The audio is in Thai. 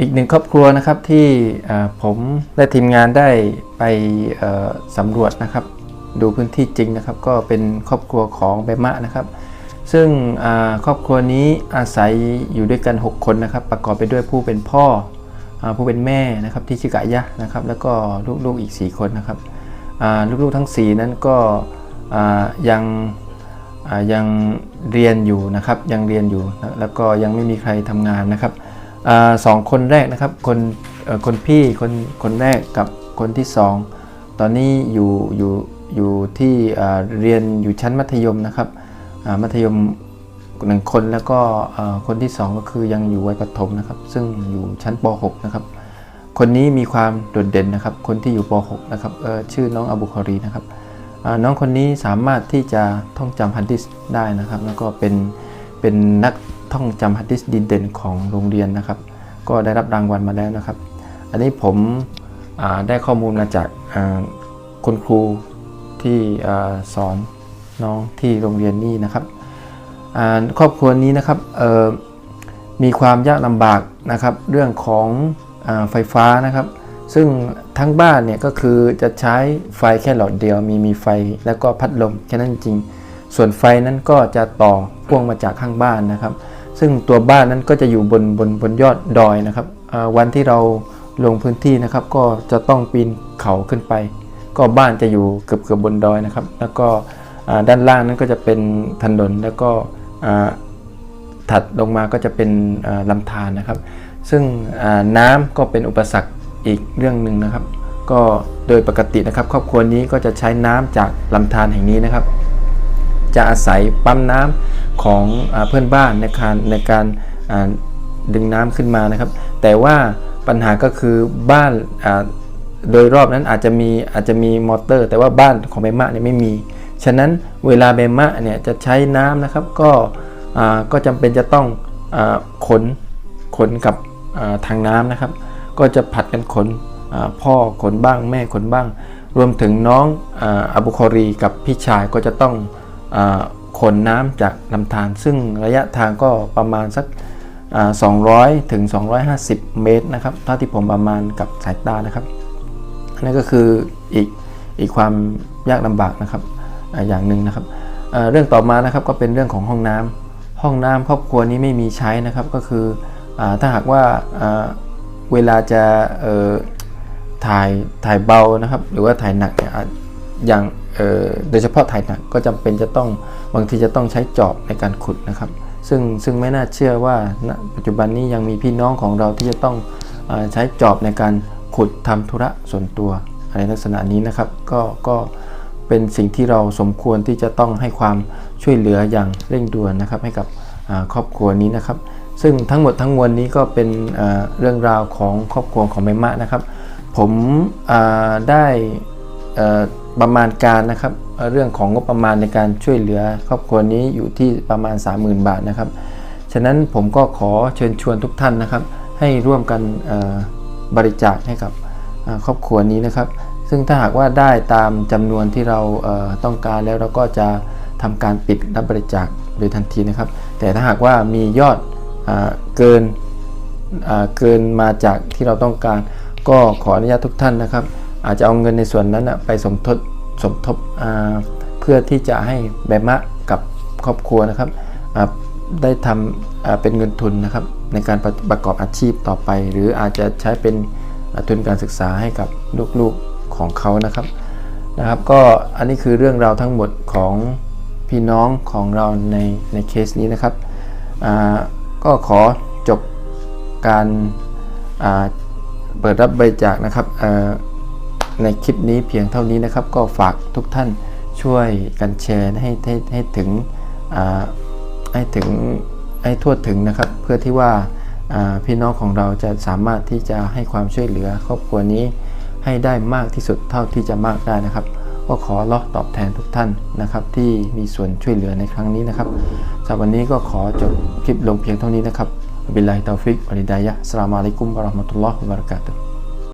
อีกหนึ่งครอบครัวนะครับที่ผมและทีมงานได้ไปสำรวจนะครับ ดูพื้นที่จริงนะครับ ก็เป็นครอบครัวของเบมะนะครับ ซึ่งครอบครัวนี้อาศัยอยู่ด้วยกัน 6 คนนะครับ ประกอบไปด้วยผู้เป็นพ่ออผู้เป็นแม่นะครับที่ชื่อกะยะนะครับ แล้วก็ลูกๆอีก 4 คนนะครับลูกๆทั้ง 4 นั้นก็ยังยังเรียนอยู่นะครับยังเรียนอยู่แล้วก็ยังไม่มีใครทำงานนะครับ สองคนแรกนะครับคนคนพี่คนคนแรกกับคนที่สองตอนนี้อยู่อยู่อยู่ที่เรียนอยู่ชั้นมัธยมนะครับมัธยมหนึ่งคนแล้วก็คนที่2ก็คือยังอยู่วัยประถมนะครับ ซึ่งอยู่ชั้นป .6 นะครับ คนนี้มีความโดดเด่นนะครับ คนที่อยู่ป .6 นะครับชื่อน้องอบุคอรีนะครับน้องคนนี้สามารถที่จะท่องจำฮัดดิสได้นะครับ แล้วก็เป็นเป็นนัก ท่องจำฮัดดิสดีเด่นของโรงเรียนนะครับ ก็ได้รับรางวัลมาแล้วนะครับ อันนี้ผมได้ข้อมูลมาจากคุณครูที่สอนน้องที่โรงเรียนนี้นะครับครอบครัวนี้นะครับมีความยากลำบากนะครับ เรื่องของอไฟฟ้านะครับ ซึ่งทั้งบ้านเนี่ยก็คือจะใช้ไฟแค่หลอดเดียว มีมีไฟแล้วก็พัดลมแค่นั้นจริง ส่วนไฟนั้นก็จะต่อพ่วงมาจากข้างบ้านนะครับ ซึ่งตัวบ้านนั้นก็จะอยู่บนบนบนยอดดอยนะครับวันที่เราลงพื้นที่นะครับ ก็จะต้องปีนเขาขึ้นไป ก็บ้านจะอยู่เกือบเกือบบนดอยนะครับ แล้วก็ด้านล่างนั้นก็จะเป็นถนนแล้วก็ถัดลงมาก็จะเป็นอ่าลำธารนะครับ ซึ่งน้ำก็เป็นอุปสรรคอีกเรื่องหนึ่งนะครับ ก็โดยปกตินะครับ ครอบครัวนี้ก็จะใช้น้ำจากลำธารแห่งนี้นะครับ จะอาศัยปั๊มน้ำของอเพื่อนบ้านในการในการดึงน้ำขึ้นมานะครับ แต่ว่าปัญหาก็คือบ้านโดยรอบนั้นอาจจะมีอาจจะมีมอเตอร์ แต่ว่าบ้านของเบมะเนี่ยไม่มี ฉะนั้นเวลาเบมะเนี่ยจะใช้น้ำนะครับก็ก็จำเป็นจะต้องอขนขนกับทางน้ำนะครับ ก็จะผัดกันขนพ่อขนบ้างแม่ขนบ้าง รวมถึงน้องอบุคอรีกับพี่ชายก็จะต้อง ขนน้ำจากลำธารซึ่งระยะทางก็ประมาณสัก 200 ถึง 250 เมตรนะครับเท่าที่ผมประมาณกับสายตานะครับนั่นก็คืออีกอีกความยากลำบากนะครับอย่างหนึ่งนะครับเรื่องต่อมานะครับก็เป็นเรื่องของห้องน้ำห้องน้ำครอบครัวนี้ไม่มีใช้นะครับก็คืออถ้าหากว่าเวลาจะถ่ายถ่ายเบานะครับ หรือว่าถ่ายหนักเนี่ย อย่างโดยเฉพาะถ่ายนักก็จำเป็นจะต้องบางทีจะต้องใช้จอบในการขุดนะครับ ซึ่งซึ่งไม่น่าเชื่อว่าณปัจจุบันนี้ยังมีพี่น้องของเราที่จะต้องอใช้จอบในการขุดทำธุระส่วนตัวอะไรลักษณะนี้นะครับก็ก็เป็นสิ่งที่เราสมควรที่จะต้องให้ความช่วยเหลืออย่างเร่งด่วนนะครับให้กับครอบครัวนี้นะครับ ซึ่งทั้งหมดทั้งมวลนี้ก็เป็นเรื่องราวของครอบครัวของแม่มะนะครับ ผมได้ ประมาณการนะครับเรื่องของงบประมาณในการช่วยเหลือครอบครัวนี้อยู่ที่ประมาณ 30,000 บาทนะครับ ฉะนั้นผมก็ขอเชิญชวนทุกท่านนะครับ ให้ร่วมกันบริจาคให้กับครอบครัวนี้นะครับ ซึ่งถ้าหากว่าได้ตามจำนวนที่เราเต้องการแล้วเราก็จะทำการปิดรับบริจาคโดยทันทีนะครับ แต่ถ้าหากว่ามียอดอเกินเกินมาจากที่เราต้องการ ก็ขออนุญาตทุกท่านนะครับ อาจจะเอาเงินในส่วนนั้นไปสมทบสมทบเพื่อที่จะให้แบมะกับครอบครัวนะครับได้ทำเป็นเงินทุนนะครับในการประประกอบอาชีพต่อไป หรืออาจจะใช้เป็นทุนการศึกษาให้กับลูกๆของเขานะครับนะครับ ก็อันนี้คือเรื่องราวทั้งหมดของพี่น้องของเราในในเคสนี้นะครับก็ขอจบการาเปิดรับบริจาคนะครับ ในคลิปนี้เพียงเท่านี้นะครับ ก็ฝากทุกท่านช่วยกันแชร์ให้ให้ให้ถึงให้ถึงให้ทั่วถึงนะครับ เพื่อที่ว่าพี่น้องของเราจะสามารถที่จะให้ความช่วยเหลือครอบครัวนี้ให้ได้มากที่สุดเท่าที่จะมากได้นะครับ ก็ขอเลาะตอบแทนทุกท่านนะครับ ที่มีส่วนช่วยเหลือในครั้งนี้นะครับสำหรับวันนี้ก็ขอจบคลิปลงเพียงเท่านี้นะครับบิลลาฮิตาฟิกวะลิดายะสลามุอะลัยกุมวะราะห์มะตุลลอฮ์วะบะเราะกาตุฮ์